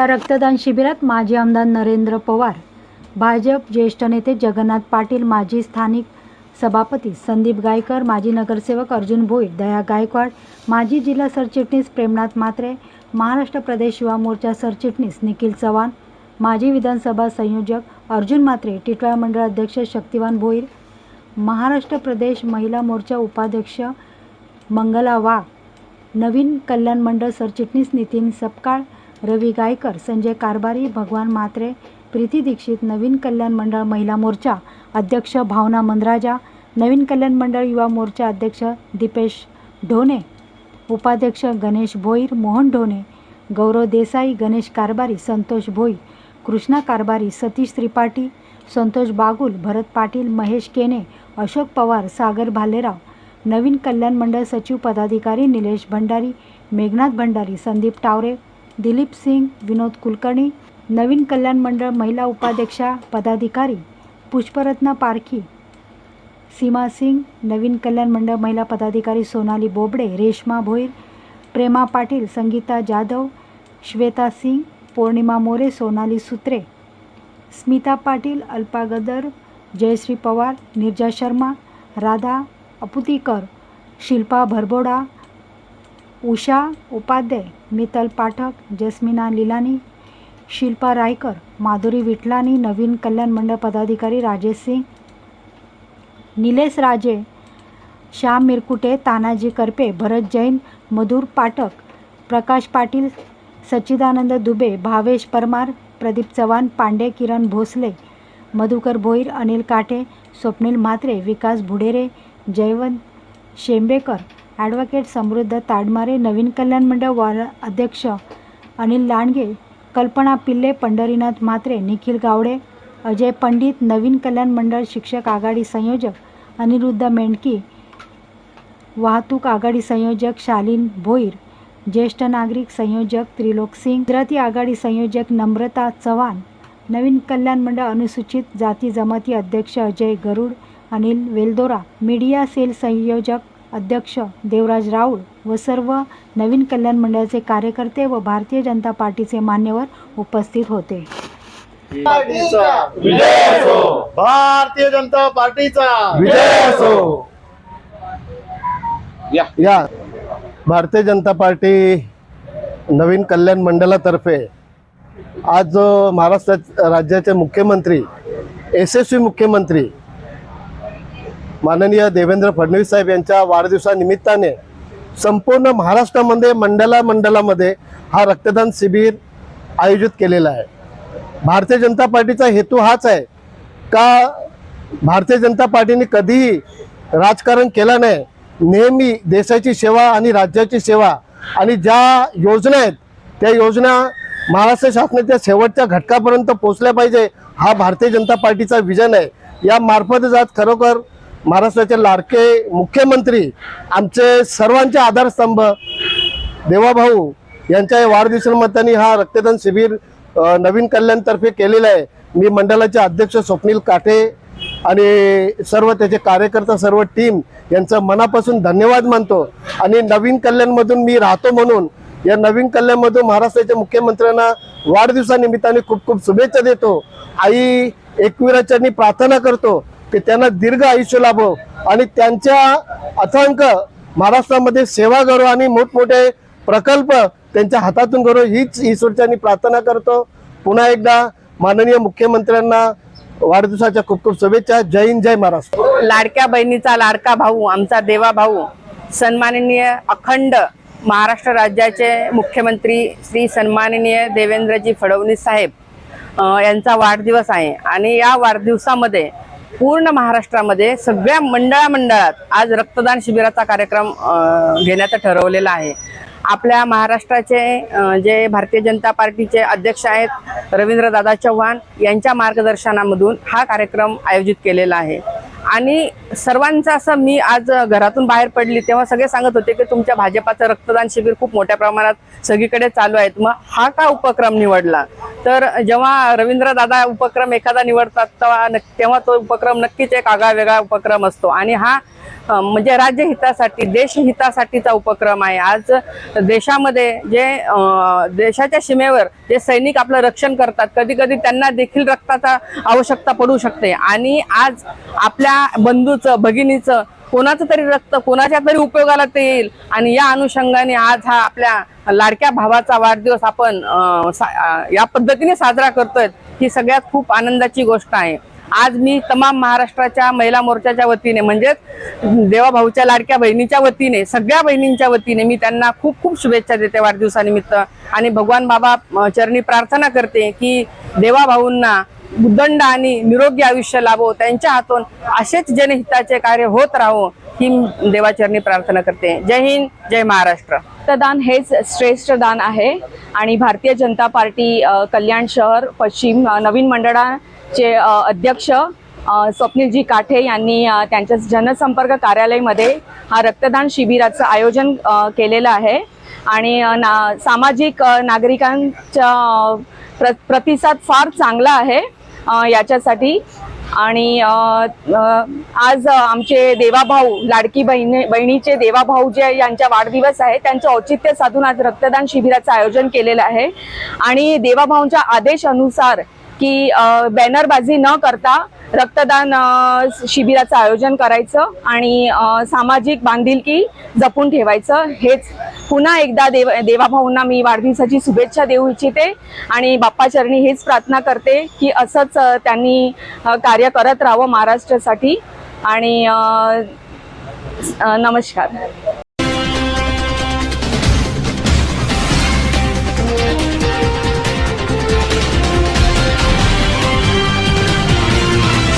या रक्तदान शिबिरात माजी आमदार नरेंद्र पवार भाजप ज्येष्ठ नेते जगन्नाथ पाटील माजी स्थानिक सभापती संदीप गायकर माजी नगरसेवक अर्जुन भोईर दया गायकवाड माजी जिल्हा सरचिटणीस प्रेमनाथ म्हात्रे महाराष्ट्र प्रदेश युवा मोर्चा सरचिटणीस निखिल चव्हाण माजी विधानसभा संयोजक अर्जुन म्हात्रे टिटवाळा मंडळ अध्यक्ष शक्तिवान भोईर महाराष्ट्र प्रदेश महिला मोर्चा उपाध्यक्ष मंगला वाघ नवीन कल्याण मंडळ सरचिटणीस नितीन सपकाळ रवी गायकर संजय कारभारी भगवान म्हात्रे प्रीती दीक्षित नवीन कल्याण मंडळ महिला मोर्चा अध्यक्ष भावना मंदराजा नवीन कल्याण मंडळ युवा मोर्चा अध्यक्ष दीपेश ढोणे उपाध्यक्ष गणेश भोईर मोहन ढोणे गौरव देसाई गणेश कारभारी संतोष भोई कृष्णा कारभारी सतीश त्रिपाठी संतोष बागुल भरत पाटील महेश केने अशोक पवार सागर भालेराव नवीन कल्याण मंडळ सचिव पदाधिकारी निलेश भंडारी मेघनाथ भंडारी संदीप टावरे दिलीप सिंग विनोद कुलकर्णी नवीन कल्याण मंडळ महिला उपाध्यक्षा पदाधिकारी पुष्परत्न पारखी सीमा सिंग नवीन कल्याण मंडळ महिला पदाधिकारी सोनाली बोबडे रेश्मा भोईर प्रेमा पाटील संगीता जाधव श्वेता सिंग पौर्णिमा मोरे सोनाली सुत्रे स्मिता पाटील अल्पा गदर जयश्री पवार निर्जा शर्मा राधा अपुतीकर शिल्पा भरबोडा उषा उपाध्याय मितल पाठक जस्मिना लिलानी शिल्पा रायकर माधुरी विटलानी नवीन कल्याण मंडळ पदाधिकारी राजेश सिंग निलेश राजे श्याम मिरकुटे तानाजी करपे भरत जैन मधुर पाठक प्रकाश पाटील सच्चिदानंद दुबे भावेश परमार प्रदीप चव्हाण पांडे किरण भोसले मधुकर भोईर अनिल काठे स्वप्नील म्हात्रे विकास भुडेरे जयवंत शेंबेकर ॲडव्होकेट समृद्ध ताडमारे नवीन कल्याण मंडळ वार अध्यक्ष अनिल लांडगे कल्पना पिल्ले पंढरीनाथ म्हात्रे निखिल गावडे अजय पंडित नवीन कल्याण मंडळ शिक्षक आघाडी संयोजक अनिरुद्ध मेंढकी वाहतूक आघाडी संयोजक शालीन भोईर ज्येष्ठ नागरिक संयोजक त्रिलोक सिंग गुजराती आघाडी संयोजक नम्रता चव्हाण नवीन कल्याण मंडळ अनुसूचित जाती जमाती अध्यक्ष अजय गरुड अनिल वेलदोरा मीडिया सेल संयोजक अध्यक्ष देवराज राऊळ व सर्व नवीन कल्याण मंडळाचे कार्यकर्ते व भारतीय जनता पार्टीचे मान्यवर उपस्थित होते. पार्टीचा. विजय असो भारतीय जनता पार्टीचा. विजय असो या. भारतीय जनता पार्टी नवीन कल्याण मंडळातर्फे आज अ, महाराष्ट्र राज्याचे मुख्यमंत्री यशस्वी मुख्यमंत्री माननीय देवेंद्र फडणवीस साहेब यांच्या वाढदिवसानिमित्ताने संपूर्ण महाराष्ट्रामध्ये मंडला मंडलामध्ये हा रक्तदान शिबिर आयोजित केलेला आहे. भारतीय जनता पार्टीचा हेतू हाच आहे का भारतीय जनता पार्टीने कधीही राजकारण केलं नाही नेहमी देशाची सेवा आणि राज्याची सेवा आणि ज्या योजना आहेत त्या योजना महाराष्ट्र शासनाच्या शेवटच्या घटकापर्यंत पोहोचल्या पाहिजे हा भारतीय जनता पार्टीचा विजन आहे. या मार्फतच आज खरोखर महाराष्ट्राचे लाडके मुख्यमंत्री आमचे सर्वांचे आधारस्तंभ देवाभाऊ यांच्या वाढदिवसानिमित्ताने हा रक्तदान शिबिर नवीन कल्याणतर्फे केलेलं आहे. मी मंडळाचे अध्यक्ष स्वप्नील काठे आणि सर्व त्याचे कार्यकर्ता सर्व टीम यांचं मनापासून धन्यवाद मानतो. आणि नवीन कल्याणमधून मी राहतो म्हणून या नवीन कल्याणमधून महाराष्ट्राच्या मुख्यमंत्र्यांना वाढदिवसानिमित्ताने खूप खूप शुभेच्छा देतो. आई एकविराच्यांनी प्रार्थना करतो. की त्यांना दीर्घ आयुष्य लाभो. आणि त्यांच्या अथांक महाराष्ट्रामध्ये सेवा करो आणि मोठमोठे प्रकल्प त्यांच्या हातातून करो. हीच ईश्वरच्यानी प्रार्थना करतो. पुन्हा एकदा माननीय मुख्यमंत्र्यांना वाढदिवसाच्या खूप खूप शुभेच्छा. जय हिंद जय महाराष्ट्र. लाडक्या बहिणीचा लाडका भाऊ आमचा देवा भाऊ सन्माननीय अखंड महाराष्ट्र राज्याचे मुख्यमंत्री श्री सन्माननीय देवेंद्रजी फडणवीस साहेब यांचा वाढदिवस आहे. आणि या वाढदिवसामध्ये पूर्ण महाराष्ट्रामध्ये सगळ्या मंडळा मंडळात आज रक्तदान शिबिराचा कार्यक्रम घेण्याचं ठरवलेला आहे. आपल्या महाराष्ट्राचे जे भारतीय जनता पार्टीचे अध्यक्ष आहेत रवींद्रदादा चव्हाण यांच्या मार्गदर्शनामधून हा कार्यक्रम आयोजित केलेला आहे. आणि सर्वांचं असं मी आज घरातून बाहेर पडली तेव्हा सगळे सांगत होते की तुमच्या भाजपाचं रक्तदान शिबिर खूप मोठ्या प्रमाणात सगळीकडे चालू आहेत मग हा का उपक्रम निवडला? तर जेव्हा रवींद्र दादा उपक्रम एखादा निवडतात तेव्हा तेव्हा तो उपक्रम नक्कीच एक आगळा वेगळा उपक्रम असतो. आणि हा म्हणजे राज्य हितासाठी देश हितासाठीचा उपक्रम आहे. आज देशामध्ये जे देशाच्या सीमेवर जे सैनिक आपलं रक्षण करतात कधी कधी त्यांना देखील रक्ताचा आवश्यकता पडू शकते. आणि आज आपल्या बंधू भाऊचं भगिनीचं कोणाचं तरी रक्त कोणाच्या तरी उपयोगाला ते येईल. आणि या अनुषंगाने आज हा आपल्या लाडक्या भावाचा वाढदिवस आपण सा- या पद्धतीने साजरा करतोय. ही सगळ्यात खूप आनंदाची गोष्ट आहे. आज मी तमाम महाराष्ट्राच्या महिला मोर्चाच्या वतीने म्हणजेच देवाभाऊच्या लाडक्या बहिणीच्या वतीने सगळ्या बहिणींच्या वतीने मी त्यांना खूप खूप शुभेच्छा देते वाढदिवसानिमित्त. आणि भगवान बाबा चरणी प्रार्थना करते की देवाभाऊंना उदंड आणि निरोगी आयुष्य लाभो त्यांच्या हातून असेच जनहिताचे कार्य होत राहो ही देवाचरणी प्रार्थना करते. जय हिंद जय महाराष्ट्र. रक्तदान हेच श्रेष्ठ दान आहे आणि भारतीय जनता पार्टी कल्याण शहर पश्चिम नवीन मंडळाचे अध्यक्ष स्वप्नीलजी काठे यांनी त्यांच्या जनसंपर्क कार्यालयामध्ये हा रक्तदान शिबिराचं आयोजन केलेलं आहे. आणि ना सामाजिक नागरिकांच्या प्र प्रतिसाद फार चांगला आहे. याच्यासाठी. आणि आज आमचे देवाभाऊ लाडकी बहिणी बहिणीचे देवाभाऊ जे यांचा वाढदिवस आहे त्यांचं औचित्य साधून आज रक्तदान शिबिराचं आयोजन केलेलं आहे. आणि देवाभाऊंच्या आदेशानुसार की बॅनरबाजी न करता रक्तदान शिबिराचं आयोजन करायचं आणि सामाजिक बांधिलकी जपून ठेवायचं. हेच पुन्हा एकदा देव देवाभाऊंना मी वाढदिवसाची शुभेच्छा देऊ इच्छिते आणि बाप्पाचरणी हेच प्रार्थना करते की असंच त्यांनी कार्य करत राहावं महाराष्ट्रासाठी. आणि नमस्कार.